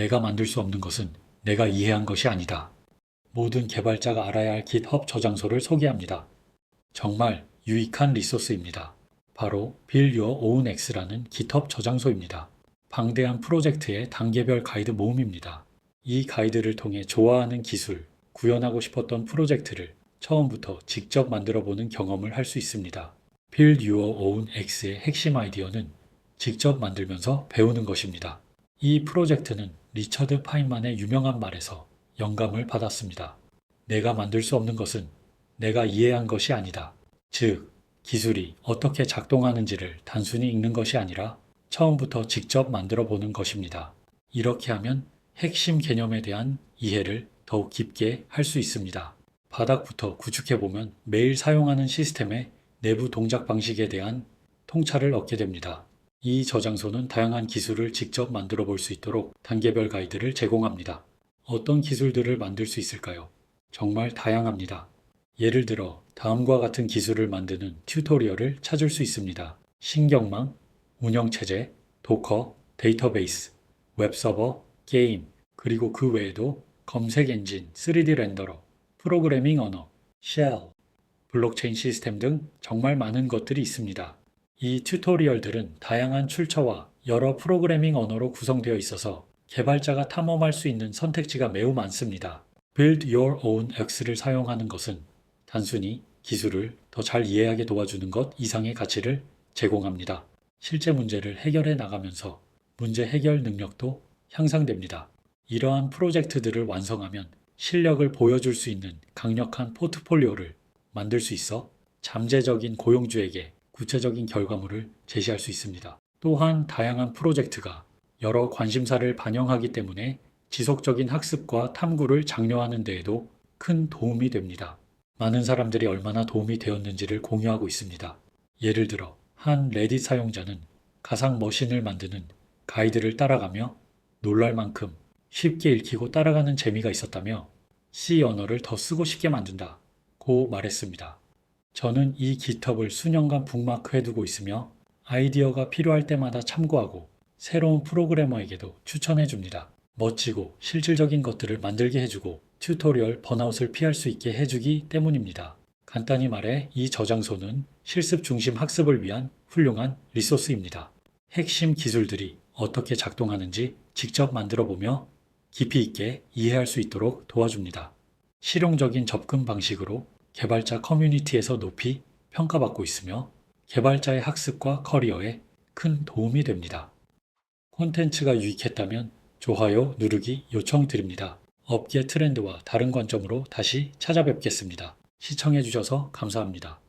내가 만들 수 없는 것은 내가 이해한 것이 아니다. 모든 개발자가 알아야 할 GitHub 저장소를 소개합니다. 정말 유익한 리소스입니다. 바로 Build Your Own X라는 GitHub 저장소입니다. 방대한 프로젝트의 단계별 가이드 모음입니다. 이 가이드를 통해 좋아하는 기술, 구현하고 싶었던 프로젝트를 처음부터 직접 만들어 보는 경험을 할 수 있습니다. Build Your Own X의 핵심 아이디어는 직접 만들면서 배우는 것입니다. 이 프로젝트는 리처드 파인만의 유명한 말에서 영감을 받았습니다. 내가 만들 수 없는 것은 내가 이해한 것이 아니다. 즉, 기술이 어떻게 작동하는지를 단순히 읽는 것이 아니라 처음부터 직접 만들어 보는 것입니다. 이렇게 하면 핵심 개념에 대한 이해를 더욱 깊게 할 수 있습니다. 바닥부터 구축해 보면 매일 사용하는 시스템의 내부 동작 방식에 대한 통찰을 얻게 됩니다. 이 저장소는 다양한 기술을 직접 만들어 볼 수 있도록 단계별 가이드를 제공합니다. 어떤 기술들을 만들 수 있을까요? 정말 다양합니다. 예를 들어 다음과 같은 기술을 만드는 튜토리얼을 찾을 수 있습니다. 신경망, 운영체제, 도커, 데이터베이스, 웹서버, 게임, 그리고 그 외에도 검색 엔진, 3D 렌더러, 프로그래밍 언어, 쉘, 블록체인 시스템 등 정말 많은 것들이 있습니다. 이 튜토리얼들은 다양한 출처와 여러 프로그래밍 언어로 구성되어 있어서 개발자가 탐험할 수 있는 선택지가 매우 많습니다. Build Your Own X를 사용하는 것은 단순히 기술을 더 잘 이해하게 도와주는 것 이상의 가치를 제공합니다. 실제 문제를 해결해 나가면서 문제 해결 능력도 향상됩니다. 이러한 프로젝트들을 완성하면 실력을 보여줄 수 있는 강력한 포트폴리오를 만들 수 있어 잠재적인 고용주에게 구체적인 결과물을 제시할 수 있습니다. 또한 다양한 프로젝트가 여러 관심사를 반영하기 때문에 지속적인 학습과 탐구를 장려하는 데에도 큰 도움이 됩니다. 많은 사람들이 얼마나 도움이 되었는지를 공유하고 있습니다. 예를 들어 한 레딧 사용자는 가상 머신을 만드는 가이드를 따라가며 놀랄 만큼 쉽게 읽히고 따라가는 재미가 있었다며 C 언어를 더 쓰고 싶게 만든다. 고 말했습니다. 저는 이 GitHub을 수년간 북마크 해 두고 있으며 아이디어가 필요할 때마다 참고하고 새로운 프로그래머에게도 추천해 줍니다. 멋지고 실질적인 것들을 만들게 해주고 튜토리얼 번아웃을 피할 수 있게 해주기 때문입니다. 간단히 말해 이 저장소는 실습 중심 학습을 위한 훌륭한 리소스입니다. 핵심 기술들이 어떻게 작동하는지 직접 만들어 보며 깊이 있게 이해할 수 있도록 도와줍니다. 실용적인 접근 방식으로 개발자 커뮤니티에서 높이 평가받고 있으며 개발자의 학습과 커리어에 큰 도움이 됩니다. 콘텐츠가 유익했다면 좋아요 누르기 요청드립니다. 업계 트렌드와 다른 관점으로 다시 찾아뵙겠습니다. 시청해주셔서 감사합니다.